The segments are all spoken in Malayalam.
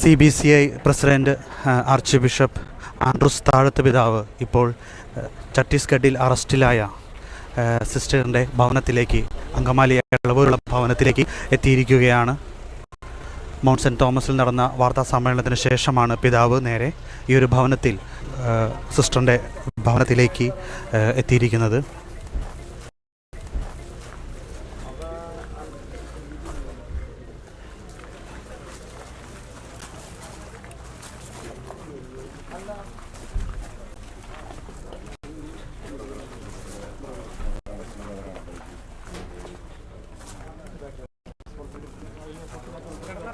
C B C I president archbishop Andrews Thazhath പിതാവ് ഇപ്പോൾ ഛത്തീസ്ഗഡിൽ അറസ്റ്റിലായ സിസ്റ്ററിന്റെ ഭവനത്തിലേക്ക് അങ്കമാലി ഭവനത്തിലേക്ക് എത്തിയിരിക്കുകയാണ്. മൗണ്ട് സെന്റ് തോമസിൽ നടന്ന വാർത്താ സമ്മേളനത്തിന് ശേഷമാണ് പിതാവ് നേരെ ഈ ഒരു ഭവനത്തിൽ സിസ്റ്ററിന്റെ ഭവനത്തിലേക്ക്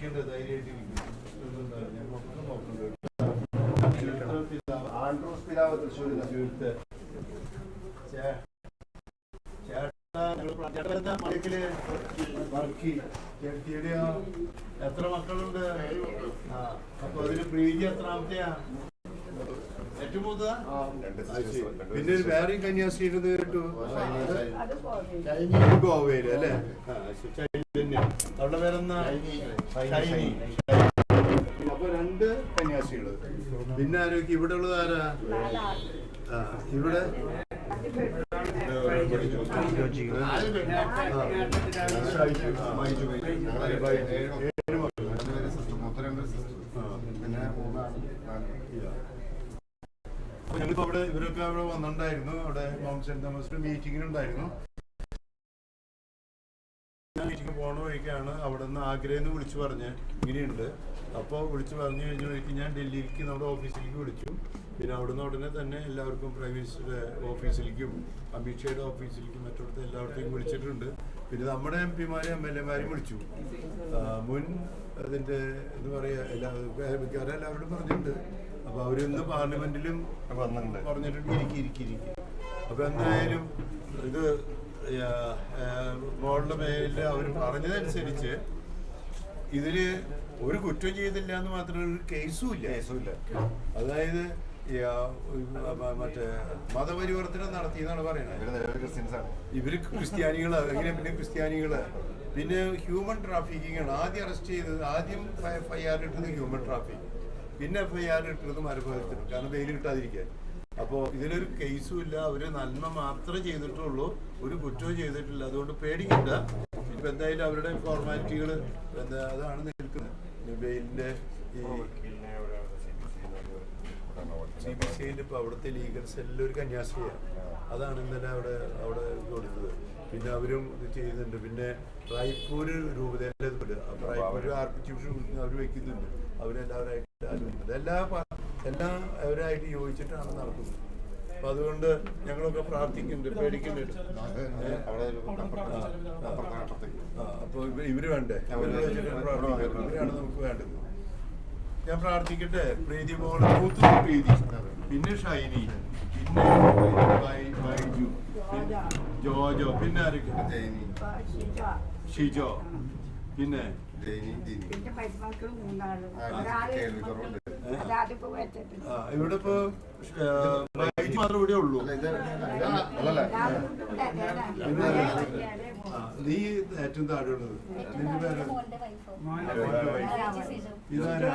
പേടിക്കേണ്ട ധൈര്യമായിട്ട് ആൻഡ്രൂസ് പിതാവ് തൃശ്ശൂർ തൃശ്ശൂരത്തെ വർക്കി ചേട്ടിയുടെയോ എത്ര മക്കളുണ്ട് അപ്പൊ അതിന് പ്രീതി എത്രാമത്തെയാ ഏറ്റവും മൂത്തതാ പിന്നെ ഒരു വേറെയും കന്യാസ്ത്രീ കേട്ടു. ഗോവയിൽ അല്ലേ അവളുടെ പേരെന്നാ അപ്പൊ രണ്ട് കന്യാസികൾ പിന്നെ ആരോഗ്യം ഇവിടെ ഉള്ളത് ആരാ ഇവിടെ ഞങ്ങളിപ്പോ അവിടെ ഇവരൊക്കെ അവിടെ വന്നിട്ടുണ്ടായിരുന്നു അവിടെ മൗണ്ട് സെന്റ് തോമസിൽ മീറ്റിംഗിനുണ്ടായിരുന്നു വഴിക്കാണ് അവിടെ നിന്ന് ആഗ്രയിൽ നിന്ന് വിളിച്ചു പറഞ്ഞ് ഇങ്ങനെയുണ്ട്. അപ്പോൾ വിളിച്ചു പറഞ്ഞു കഴിഞ്ഞ വഴിക്ക് ഞാൻ ഡൽഹിയിലേക്ക് നമ്മുടെ ഓഫീസിലേക്ക് വിളിച്ചു. പിന്നെ അവിടുന്ന് ഉടനെ തന്നെ എല്ലാവർക്കും പ്രൈവറ്റ് ഓഫീസിലേക്കും അമിത്ഷയുടെ ഓഫീസിലേക്കും മറ്റിടത്ത് എല്ലായിടത്തേക്കും വിളിച്ചിട്ടുണ്ട്. പിന്നെ നമ്മുടെ എം പിമാരെയും എം എൽ എമാരെയും വിളിച്ചു. മുൻ അതിന്റെ എന്താ പറയുക എല്ലാ മിക്കവാറും എല്ലാവരോടും പറഞ്ഞിട്ടുണ്ട്. അപ്പോൾ അവരിന്ന് പാർലമെന്റിലും വന്നിട്ടുണ്ട്. പറഞ്ഞിട്ടുണ്ട് ഇരിക്കി ഇരിക്കി ഇരിക്കി. അപ്പോൾ എന്തായാലും ഇത് മോളുടെ പേരിൽ അവർ പറഞ്ഞതനുസരിച്ച് ഇതിൽ ഒരു കുറ്റം ചെയ്തില്ല എന്ന് മാത്രമേ ഒരു കേസും ഇല്ല. കേസുമില്ല. അതായത് മറ്റേ മതപരിവർത്തനം നടത്തി എന്നാണ് പറയുന്നത്. ഇവർ ക്രിസ്ത്യാനികൾ എങ്ങനെ പിന്നെ ക്രിസ്ത്യാനികൾ. പിന്നെ ഹ്യൂമൻ ട്രാഫിക്കിംഗ് ആണ് ആദ്യം അറസ്റ്റ് ചെയ്തത് ആദ്യം എഫ് ഐ ആർ ഇട്ടത് ഹ്യൂമൻ ട്രാഫിക്. പിന്നെ എഫ് ഐ ആർ ഇട്ടത് മരഭവത്തിന് കാരണം വെയിൽ കിട്ടാതിരിക്കാൻ. അപ്പോൾ ഇതിലൊരു കേസും ഇല്ല. അവർ നന്മ മാത്രമേ ചെയ്തിട്ടുള്ളൂ. ഒരു കുറ്റവും ചെയ്തിട്ടില്ല. അതുകൊണ്ട് പേടിക്കണ്ട. ഇപ്പൊ എന്തായാലും അവരുടെ ഫോർമാലിറ്റികൾ എന്താ അതാണ് നിൽക്കുന്നത്. ബെയിലിന്റെ ഈ സി ബി സി ഐയിൽ ഇപ്പോൾ അവിടുത്തെ ലീഗൽ സെല്ലിൽ ഒരു കന്യാസ്ത്രീയാണ് അതാണ് ഇന്നലെ അവിടെ അവിടെ കൊടുത്തത്. പിന്നെ അവരും ഇത് ചെയ്യുന്നുണ്ട്. പിന്നെ റായ്പൂർ രൂപതയിലെ ഇത് വിടുക അപ്പോൾ റായ്പൂർ ആർക്കിടെക്ചർ അവർ വെക്കുന്നുണ്ട്. അവരെല്ലാവരായിട്ട് ആലോചിക്കുന്നുണ്ട്. എല്ലാ എല്ലാ അവരായിട്ട് യോജിച്ചിട്ടാണ് നടക്കുന്നത്. അപ്പൊ അതുകൊണ്ട് ഞങ്ങളൊക്കെ പ്രാർത്ഥിക്കുന്നുണ്ട് പേടിക്കുന്നുണ്ട്. അപ്പൊ ഇവ- ഇവർ വേണ്ടേ? അവരെ. ഇവരാണ് നമുക്ക് വേണ്ടത്. ഞാൻ പ്രാർത്ഥിക്കട്ടെ? പ്രീതി പോലെ മൂത്ത പ്രീതി. പിന്നെ ഷൈനി പിന്നെ ബൈജു പിന്നെ ജോജോ പിന്നെ ആരൊക്കെ ഷിജോ. പിന്നെ? ഇവിടെ ഇപ്പൊ വൈദ്യുതി മാത്രം ഇവിടെ ഉള്ളൂ. നീ ഏറ്റവും താഴെ ഉള്ളത് നിന്റെ പേര്? ഇതാരാ?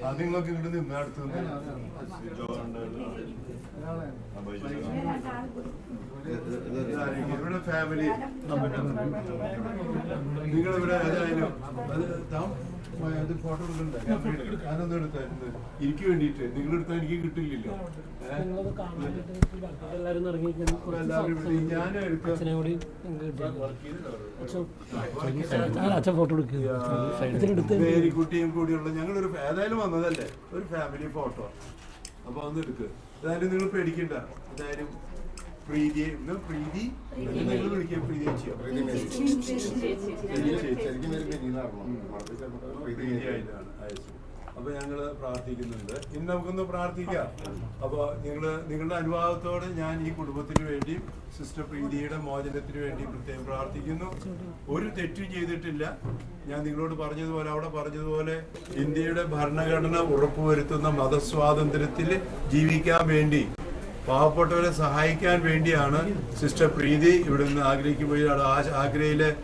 ആ നിങ്ങൾക്ക് ഇങ്ങോട്ട് നിന്ന് അടുത്ത്. ഇവിടെ ഫാമിലി നിങ്ങൾ ഇവിടെ ഏതായാലും അത് താം ഫോട്ടോ എനിക്ക് വേണ്ടിയിട്ട്. നിങ്ങൾ എടുത്താൽ എനിക്ക് കിട്ടില്ലല്ലോ. അച്ഛൻ ഫോട്ടോ കൂടിയുള്ള ഞങ്ങളൊരു ഏതായാലും വന്നതല്ലേ? ഒരു ഫാമിലി ഫോട്ടോ അപ്പൊ ഒന്ന് എടുക്ക്. ഏതായാലും നിങ്ങൾ പേടിക്കണ്ട. എന്തായാലും പ്രീതി ഇന്ന് പ്രീതി. നിങ്ങൾ വിളിക്കുക പ്രീതി അയച്ചത് അപ്പൊ ഞങ്ങൾ പ്രാർത്ഥിക്കുന്നുണ്ട്. ഇന്ന് നമുക്കൊന്ന് പ്രാർത്ഥിക്കാം. അപ്പൊ നിങ്ങൾ നിങ്ങളുടെ അനുഭാവത്തോടെ ഞാൻ ഈ കുടുംബത്തിന് വേണ്ടി സിസ്റ്റർ പ്രീതിയുടെ മോചനത്തിന് വേണ്ടി പ്രത്യേകം പ്രാർത്ഥിക്കുന്നു. ഒരു തെറ്റും ചെയ്തിട്ടില്ല. ഞാൻ നിങ്ങളോട് പറഞ്ഞതുപോലെ അവിടെ പറഞ്ഞതുപോലെ ഇന്ത്യയുടെ ഭരണഘടന ഉറപ്പുവരുത്തുന്ന മതസ്വാതന്ത്ര്യത്തിൽ ജീവിക്കാൻ വേണ്ടി പാവപ്പെട്ടവരെ സഹായിക്കാൻ വേണ്ടിയാണ് സിസ്റ്റർ പ്രീതി ഇവിടെ നിന്ന് ആഗ്രയ്ക്ക് പോയി ആ- ആഗ്രയിലെ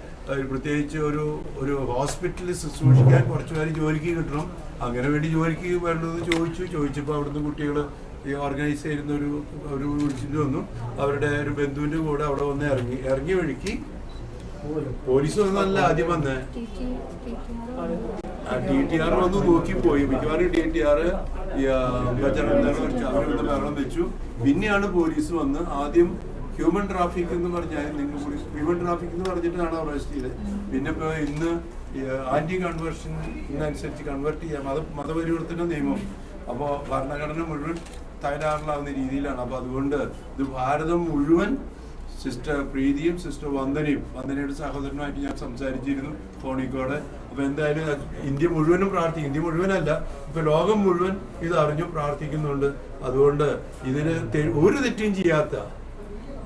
പ്രത്യേകിച്ച് ഒരു ഒരു ഹോസ്പിറ്റലിൽ ശുശ്രൂഷിക്കാൻ കുറച്ച് പേര് ജോലിക്ക് കിട്ടണം. അങ്ങനെ വേണ്ടി ജോലിക്ക് വേണ്ടത് ചോദിച്ചു. ചോദിച്ചപ്പോൾ അവിടുന്ന് കുട്ടികൾ ഈ ഓർഗനൈസ് ചെയ്യുന്ന ഒരു ഒരു വിളിച്ചിട്ട് വന്നു. അവരുടെ ഒരു ബന്ധുവിന്റെ കൂടെ അവിടെ വന്ന് ഇറങ്ങി ഇറങ്ങി വഴിക്ക് പോലീസ് വന്നല്ല ആദ്യം വന്നേ ഡി ടി ആർ. വന്ന് നോക്കിപ്പോയി മിക്കവാറും ഡി ടി ആർ ബഹളം വെച്ചു പിന്നെയാണ് പോലീസ് വന്ന് ആദ്യം ഹ്യൂമൻ ട്രാഫിക് എന്ന് പറഞ്ഞാൽ നിങ്ങൾ കൂടി ഹ്യൂമൻ ട്രാഫിക് എന്ന് പറഞ്ഞിട്ടാണ് അറസ്റ്റ് ചെയ്തത്. പിന്നെ ഇപ്പൊ ഇന്ന് ആന്റി കൺവേർഷൻ അനുസരിച്ച് കൺവേർട്ട് ചെയ്യാം. മത മതപരിവർത്തന നിയമം. അപ്പോൾ ഭരണഘടന മുഴുവൻ തകരാറിലാവുന്ന രീതിയിലാണ്. അപ്പോൾ അതുകൊണ്ട് ഇത് ഭാരതം മുഴുവൻ സിസ്റ്റർ പ്രീതിയും സിസ്റ്റർ വന്ദനയും. വന്ദനയുടെ സഹോദരനുമായിട്ട് ഞാൻ സംസാരിച്ചിരുന്നു ഫോണിക്കോടെ. അപ്പൊ എന്തായാലും ഇന്ത്യ മുഴുവനും പ്രാർത്ഥിക്കും ഇന്ത്യ മുഴുവനല്ല ഇപ്പൊ ലോകം മുഴുവൻ ഇത് അറിഞ്ഞു പ്രാർത്ഥിക്കുന്നുണ്ട്. അതുകൊണ്ട് ഇതിന് ഒരു തെറ്റും ചെയ്യാത്ത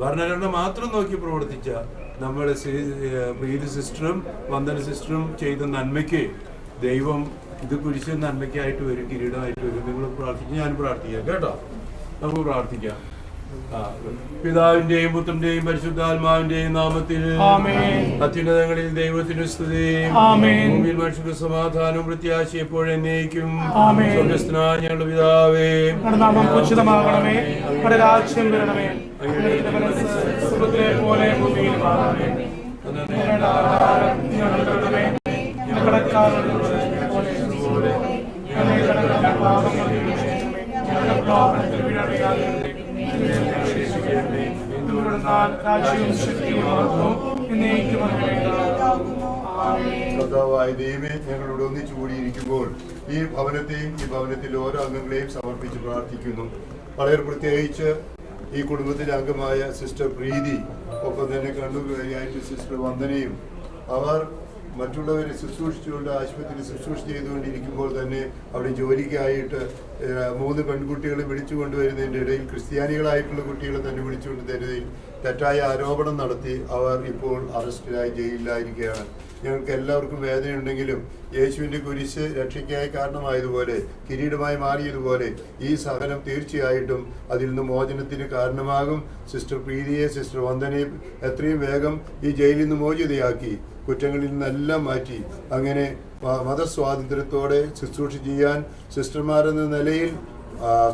ഭരണഘടന മാത്രം നോക്കി പ്രവർത്തിച്ച നമ്മുടെ പ്രീതി സിസ്റ്ററും വന്ദന സിസ്റ്ററും ചെയ്ത നന്മയ്ക്ക് ദൈവം ഇത് കുരിശ് നന്മയ്ക്കായിട്ട് വരും കിരീടമായിട്ട് വരും. നിങ്ങൾ പ്രാർത്ഥിക്കും ഞാൻ പ്രാർത്ഥിക്കാം കേട്ടോ? നമുക്ക് പ്രാർത്ഥിക്കാം. പിതാവിന്റെയും പുത്രന്റെയും പരിശുദ്ധാത്മാവിന്റെയും നാമത്തിൽ അത്യുന്നതങ്ങളിൽ ദൈവത്തിന് സ്തുതി. ഭൂമിയിൽ മനുഷ്യർക്ക് സമാധാനവും പ്രത്യാശ എപ്പോഴും എന്നേക്കും. സ്വർഗസ്ഥനായ ഞങ്ങളുടെ പിതാവേ. ഉചിതമാകണമേ. രാജ്യം വരണമേ. പോലെ ഭൂമിയിലും രാജ്യവും ശക്തിയും ദൈവമേ ഞങ്ങളോട് ഒന്നിച്ചു കൂടിയിരിക്കുമ്പോൾ ഈ ഭവനത്തെയും ഈ ഭവനത്തിലെ ഓരോ അംഗങ്ങളെയും സമർപ്പിച്ച് പ്രാർത്ഥിക്കുന്നു. വളരെ പ്രത്യേകിച്ച് ഈ കുടുംബത്തിലെ അംഗമായ സിസ്റ്റർ പ്രീതി ഒപ്പം തന്നെ കണ്ണൂർ സിസ്റ്റർ വന്ദനയും അവർ മറ്റുള്ളവരെ ശുശ്രൂഷിച്ചുകൊണ്ട് ആശുപത്രിയിൽ ശുശ്രൂഷ ചെയ്തുകൊണ്ടിരിക്കുമ്പോൾ തന്നെ അവിടെ ജോലിക്കായിട്ട് മൂന്ന് പെൺകുട്ടികളെ വിളിച്ചു കൊണ്ടുവരുന്നതിന്റെ ഇടയിൽ ക്രിസ്ത്യാനികളായിട്ടുള്ള കുട്ടികളെ തന്നെ വിളിച്ചുകൊണ്ട് തരുന്നതിൽ തെറ്റായ ആരോപണം നടത്തി അവർ ഇപ്പോൾ അറസ്റ്റിലായി ജയിലിലായിരിക്കുകയാണ്. ഞങ്ങൾക്ക് എല്ലാവർക്കും വേദനയുണ്ടെങ്കിലും യേശുവിന്റെ കുരിശ് രക്ഷയ്ക്കായി കാരണമായതുപോലെ കിരീടമായി മാറിയതുപോലെ ഈ സഹനം തീർച്ചയായിട്ടും അതിൽ നിന്ന് മോചനത്തിന് കാരണമാകും. സിസ്റ്റർ പ്രീതിയെ സിസ്റ്റർ വന്ദനയെ എത്രയും വേഗം ഈ ജയിലിൽ നിന്ന് മോചിതയാക്കി. കുറ്റങ്ങളിൽ നിന്നെല്ലാം മാറ്റി. അങ്ങനെ മതസ്വാതന്ത്ര്യത്തോടെ ശുശ്രൂഷ ചെയ്യാൻ സിസ്റ്റർമാരെന്ന നിലയിൽ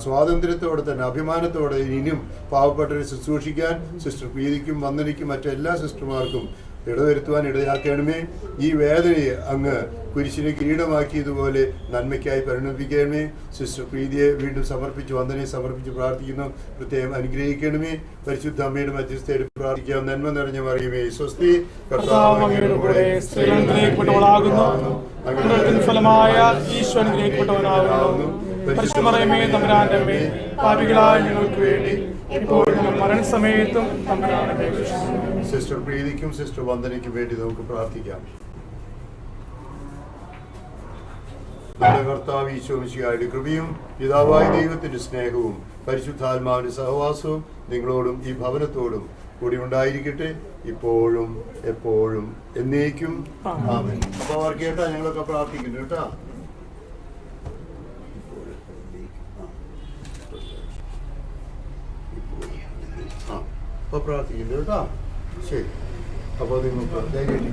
സ്വാതന്ത്ര്യത്തോടെ തന്നെ അഭിമാനത്തോടെ ഇനിയും പാവപ്പെട്ടവരെ ശുശ്രൂഷിക്കാൻ സിസ്റ്റർ പ്രീതിക്കും വന്ദനയ്ക്കും മറ്റെല്ലാ സിസ്റ്റർമാർക്കും ഇടവരുത്തുവാൻ ഇടയാക്കണമേ. ഈ വേദനയെ അങ്ങ് കുരിശിനെ കിരീടമാക്കിയതുപോലെ നന്മയ്ക്കായി പരിണമിപ്പിക്കണമേ. സിസ്റ്റർ പ്രീതിയെ വീണ്ടും സമർപ്പിച്ച് വന്ദനയെ സമർപ്പിച്ച് പ്രാർത്ഥിക്കുന്നു. പ്രത്യേകം അനുഗ്രഹിക്കണമേ. പരിശുദ്ധ അമ്മയുടെ മധ്യസ്ഥയിൽ പ്രാർത്ഥിക്കാം. നന്മ നിറഞ്ഞ മറിയുമേ സ്വസ്തി. ഫലമായ ഈശ്വരൻ പാപികളായ ഞങ്ങൾക്ക് വേണ്ടി ഇപ്പോൾ മരണസമയത്തും സിസ്റ്റർ പ്രീതിക്കും സിസ്റ്റർ വന്ദനയ്ക്കും വേണ്ടി നമുക്ക് പ്രാർത്ഥിക്കാം. നമ്മുടെ കർത്താവ് ഈശോമിശിയായുടെ കൃപയും പിതാവായ ദൈവത്തിന്റെ സ്നേഹവും പരിശുദ്ധാത്മാവിന്റെ സഹവാസവും നിങ്ങളോടും ഈ ഭവനത്തോടും കൂടി ഉണ്ടായിരിക്കട്ടെ. ഇപ്പോഴും എപ്പോഴും എന്നേക്കും. ആമേൻ. അപ്പൊ അവർ കേട്ടാ ഞങ്ങളൊക്കെ പ്രാർത്ഥിക്കുന്നു കേട്ടാ. ആ. ആ അപ്പൊ പ്രാർത്ഥിക്കുന്നു കേട്ടാ ശരി അപ്പോൾ നിങ്ങൾക്ക് ധൈര്യം